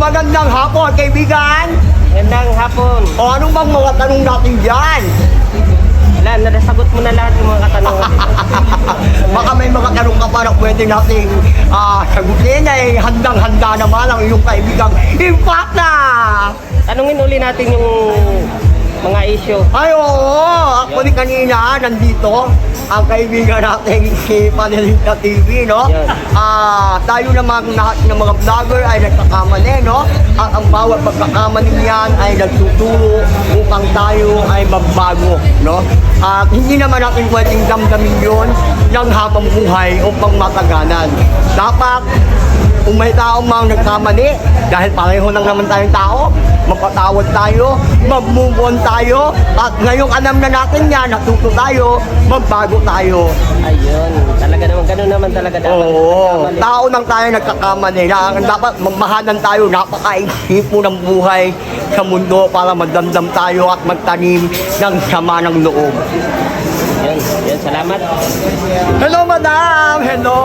magandang hapon, kaibigan. Magandang hapon. O anong bang mga tanong natin dyan? Wala, nasagot mo na lahat ng mga katanungan. Baka may mga tanong ka pa na pwede nating ah, sagutin ay handang-handa naman ang iyong kaibigang Impacta! Tanungin uli natin yung mga issue. Ay oo, ako ni kanina nandito ang kaibigan natin si Panelita TV, no? Yan. Ah, tayo naman lahat ng mga vlogger ay nagkakamali, no? At ang bawat pagkakamali niyan ay nagtuturo upang tayo ay magbago, no? At hindi naman natin pwedeng damdamin yun ng habang buhay upang mataganan. Dapat kung may tao mang nagkamali, dahil pareho lang naman tayong tao, mapatawad tayo, mag-move on tayo, at ngayong alam na natin yan, natuto tayo, magbago tayo. Ayun, talaga naman, ganun naman talaga dapat. Oo, tao lang tayo nagkakamali. Na, dapat magmahalan tayo, napakaisip mo ng buhay sa mundo para magdamdam tayo at magtanim ng sama ng loob. Yun, yun, salamat. Hello, madam! Hello!